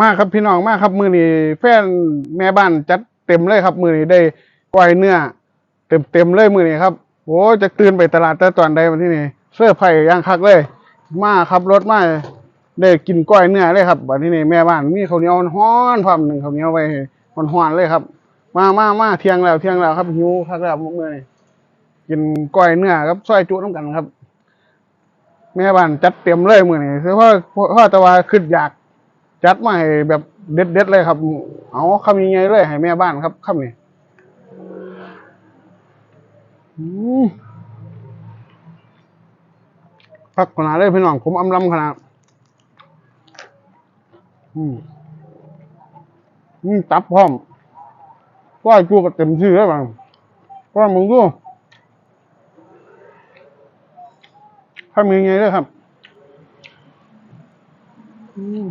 มากครับพี่น้องมากครับ มือนี้แฟนแม่บ้านจัดเต็มเลยครับ มือนี้ได้ก้อยเนื้อ เต็มเต็มเลยมือนี้ครับโอ้จะตื่นไปตลาดแต่ตอนใดวันที่นี่เสื้อไผ่ย่างคักเลย มาครับรถมาได้กินก้อยเนื้อเลยครับวันที่นี่แม่บ้านมีข้าวเหนียวฮ้อนๆพร้อมหนึ่งข้าวเหนียวไว้ฮ้อนๆเลยครับ มามามาเที่ยงแล้วเที่ยงแล้วครับหิวคักแล้วมือนี้กินก้อยเนื้อครับซอยจุน้ำกันครับ แม่บ้านจัดเต็มเลยมือนี้คือเพราะเพราะแต่ว่าขึ้นอยาก จัดมาให้แบบเด็ดเด็ดๆเลยครับ เอาคำยังไงเลยให้แม่บ้านครับคำนี้อืมพักขนาดเลยพี่น้องผมอำลำขนาดอืมอืมตับพร้อมว่าจูก็เต็มที่แล้วบ้างว่ามึงดูคำยังไงเลยครับ อืม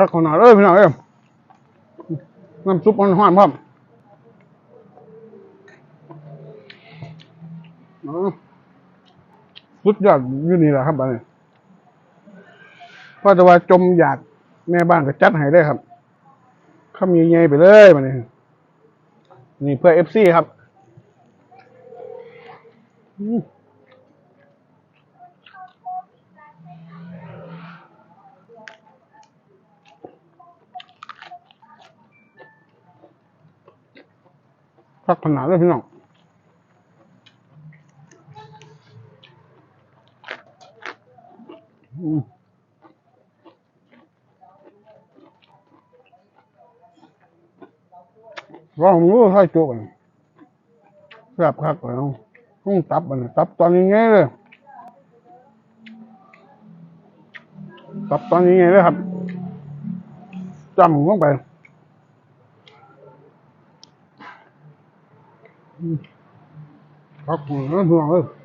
ข้าวขนาดเลยพี่น้องเอ้ยน้ำซุปมันหวานพร้อมอ๋อสุดยอดอยู่นี่แหละครับอันนี้เพราะว่าจมอยากแม่บ้านก็จัดให้ได้ครับข้ามใหญ่ๆไปเลยมาเนี่ยนี่เพื่อเอฟซีครับ อืมข้าวขนาดเลยพี่น้องอืมลองรู้ให้จุกันแซ่บคักเลยน้องต้องตับมันตับตอนนี้ไงเลยตับตอนนี้ไงเลยครับจำลงไป อืมครับ